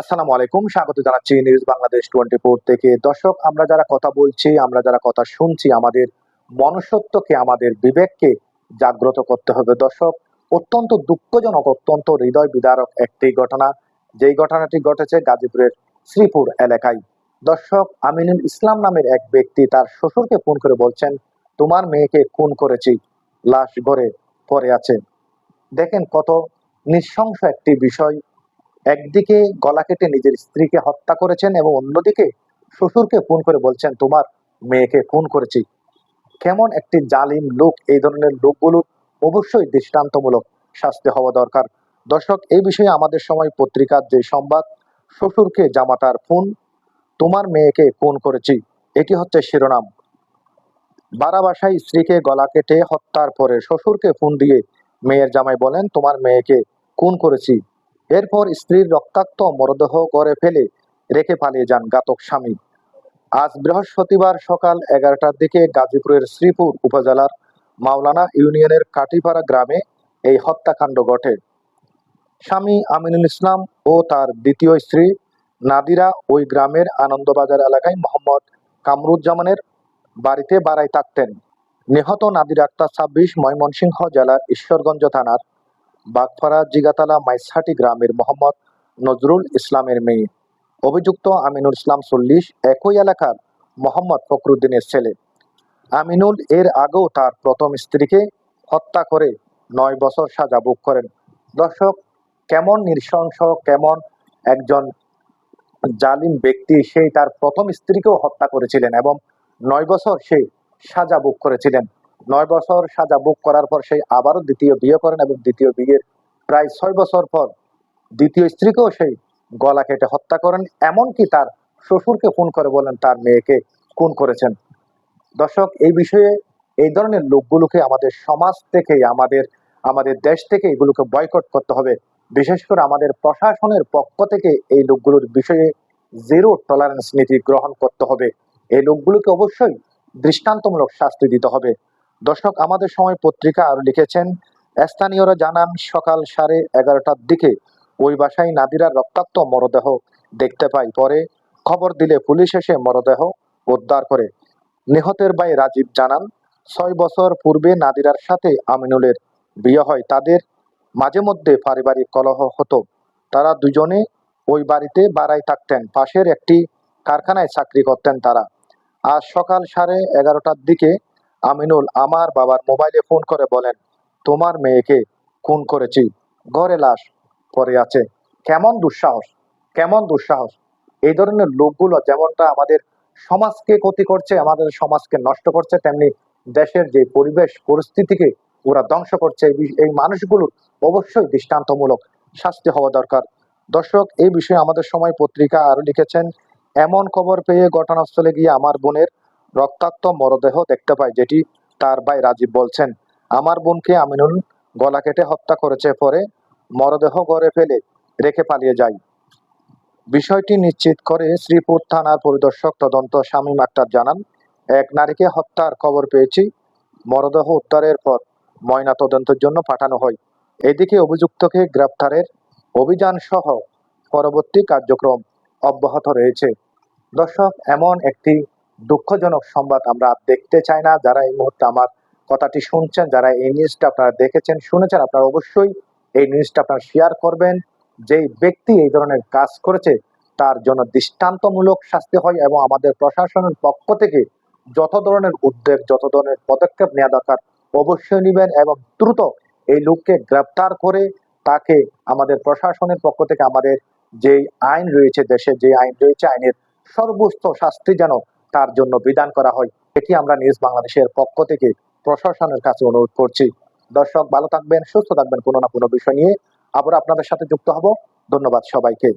আসসালামু আলাইকুম, স্বাগত জানাচ্ছি নিউজ বাংলাদেশ টোয়েন্টি ফোর থেকে। দর্শক, আমরা যারা কথা বলছি, আমরা যারা কথা শুনছি, আমাদের মনুষ্যত্বকে, আমাদের বিবেককে জাগ্রত করতে হবে। দর্শক, অত্যন্ত দুঃখজনক, অত্যন্ত হৃদয় বিদারক একটি ঘটনা। যেই ঘটনাটি ঘটেছে গাজীপুরের শ্রীপুর এলাকায়। দর্শক, আমিনুল ইসলাম নামের এক ব্যক্তি তার শ্বশুরকে ফোন করে বলছেন, তোমার মেয়েকে খুন করেছি, লাশ ঘরে পড়ে আছে। দেখেন কত নৃশংস একটি বিষয়। একদিকে গলা কেটে নিজের স্ত্রীকে হত্যা করেছেন এবং অন্যদিকে শ্বশুরকে ফোন করে বলছেন, তোমার মেয়েকে খুন করেছি। কেমন একটি জালিম লোক, এই ধরনের লোকগুলো অবশ্যই দৃষ্টান্তমূলক শাস্তি হওয়া দরকার। দর্শক এই বিষয়ে আমাদের সময় পত্রিকার যে সংবাদ, শ্বশুরকে জামাতার ফোন তোমার মেয়েকে খুন করেছি। এটি হচ্ছে শিরোনাম। বারাবাসায় স্ত্রীকে গলা কেটে হত্যার পরে শ্বশুরকে ফোন দিয়ে মেয়ের জামাই বলেন, তোমার মেয়েকে খুন করেছি। এরপর স্ত্রীর রক্তাক্ত মরদেহ করে ফেলে রেখে পালিয়ে যান ঘাতক স্বামী। আজ বৃহস্পতিবার সকাল এগারোটার দিকে গাজীপুরের শ্রীপুর উপজেলার মাওলানা ইউনিয়নের কাটিপাড়া গ্রামে এই হত্যাকাণ্ড ঘটে। স্বামী আমিনুল ইসলাম ও তার দ্বিতীয় স্ত্রী নাদিরা ওই গ্রামের আনন্দবাজার এলাকায় মোহাম্মদ কামরুজ্জামানের বাড়িতে বাড়াই থাকতেন নিহত নাদির আক্তার ছাব্বিশ ময়মনসিংহ জেলার ঈশ্বরগঞ্জ থানার বাগপাড়া জিগাতলা মাইসহাটি গ্রামের মোহাম্মদ নজরুল ইসলামের মেয়ে। অভিযুক্ত আমিনুল ইসলাম চল্লিশ একই এলাকার মোহাম্মদ ফখরুদ্দিনের ছেলে। আমিনুল এর আগেও তার প্রথম স্ত্রীকে হত্যা করে নয় বছর সাজা ভোগ করেন। দর্শক, কেমন নৃশংস, কেমন একজন জালিম ব্যক্তি সেই তার প্রথম স্ত্রীকেও হত্যা করেছিলেন এবং নয় বছর সে সাজা ভোগ করেছিলেন। নয় বছর সাজা ভোগ করার পর সেই আবারও দ্বিতীয় বিয়ে করেন এবং দ্বিতীয় বিয়ের প্রায় ছয় বছর পর দ্বিতীয় স্ত্রীকেও সেই গলা কেটে হত্যা করেন, এমনকি তার শ্বশুরকে ফোন করে বলেন তার মেয়েকে খুন করেছেন। দর্শক, এই বিষয়ে এই ধরনের লোকগুলোকে আমাদের সমাজ থেকে আমাদের আমাদের দেশ থেকে এগুলোকে বয়কট করতে হবে। বিশেষ করে আমাদের প্রশাসনের পক্ষ থেকে এই লোকগুলোর বিষয়ে জিরো টলারেন্স নীতি গ্রহণ করতে হবে। এই লোকগুলোকে অবশ্যই দৃষ্টান্তমূলক শাস্তি দিতে হবে। দর্শক, আমাদের সময় পত্রিকা আরও লিখেছেন, স্থানীয়রা জানান সকাল সাড়ে এগারোটার দিকে ওই বাসায় নাদিরার রক্তাক্ত মরদেহ দেখতে পাই। পরে খবর দিলে পুলিশ এসে মরদেহ উদ্ধার করে। নিহতের ভাই রাজীব জানান, ছয় বছর পূর্বে নাদিরার সাথে আমিনুলের বিয়ে হয়। তাদের মাঝে মধ্যে পারিবারিক কলহ হতো। তারা দুজনে ওই বাড়িতে বাড়াই থাকতেন। পাশের একটি কারখানায় চাকরি করতেন তারা। আজ সকাল সাড়ে এগারোটার দিকে আমিনুল আমার বাবার মোবাইলে ফোন করে বলেন, তোমার মেয়েকে খুন করেছি, ঘরে লাশ পরে আছে। কেমন দুঃসাহস কেমন দুঃসাহস। এই ধরনের লোকগুলো যেমনটা আমাদের সমাজকে ক্ষতি করছে, আমাদের সমাজকে নষ্ট করছে, তেমনি দেশের যে পরিবেশ পরিস্থিতিকে ওরা ধ্বংস করছে। এই মানুষগুলোর অবশ্যই দৃষ্টান্তমূলক শাস্তি হওয়া দরকার। দর্শক, এই বিষয়ে আমাদের সময় পত্রিকা আরও লিখেছেন, এমন খবর পেয়ে ঘটনাস্থলে গিয়ে আমার বোনের রক্তাক্ত মরদেহ দেখতে পাই যেটি তার ভাই রাজীব বলছেন। আমার বোনকে আমিনুল গলা কেটে হত্যা করেছে পরে মরদেহ ঘরে ফেলে রেখে পালিয়ে যায়। বিষয়টি নিশ্চিত করে শ্রীপুর থানার পরিদর্শক তদন্ত শামীম আক্তার জানান, এক নারীকে হত্যার খবর পেয়েছি, মরদেহ উদ্ধারের পর ময়না তদন্তের জন্য পাঠানো হয়। এদিকে অভিযুক্তকে গ্রেপ্তারের অভিযান সহ পরবর্তী কার্যক্রম অব্যাহত রয়েছে। দর্শক, এমন একটি দুঃখজনক সংবাদ আমরা দেখতে চাই না। যারা এই মুহূর্তে আমার কথাটি শুনছেন, যারা এই নিউজটা আপনারা দেখেছেন, শুনেছেন, আপনারা অবশ্যই এই নিউজটা আপনারা শেয়ার করবেন। যেই ব্যক্তি এই ধরনের কাজ করেছে, তার জন্য দৃষ্টান্তমূলক শাস্তি হয় এবং আমাদের প্রশাসনের পক্ষ থেকে যত ধরনের উদ্যোগ যত ধরনের পদক্ষেপ নেওয়া দরকার, অবশ্যই নেবেন এবং দ্রুত এই লোককে গ্রেপ্তার করে তাকে আমাদের প্রশাসনের পক্ষ থেকে আমাদের যে আইন রয়েছে দেশে যে আইন রয়েছে, আইনের সর্বোচ্চ শাস্তি যেন তার জন্য বিধান করা হয়। এটি আমরা নিউজ বাংলাদেশের পক্ষ থেকে প্রশাসনের কাছে অনুরোধ করছি। দর্শক, ভালো থাকবেন, সুস্থ থাকবেন, কোনো না কোনো বিষয় নিয়ে আবার আপনাদের সাথে যুক্ত হব। ধন্যবাদ সবাইকে।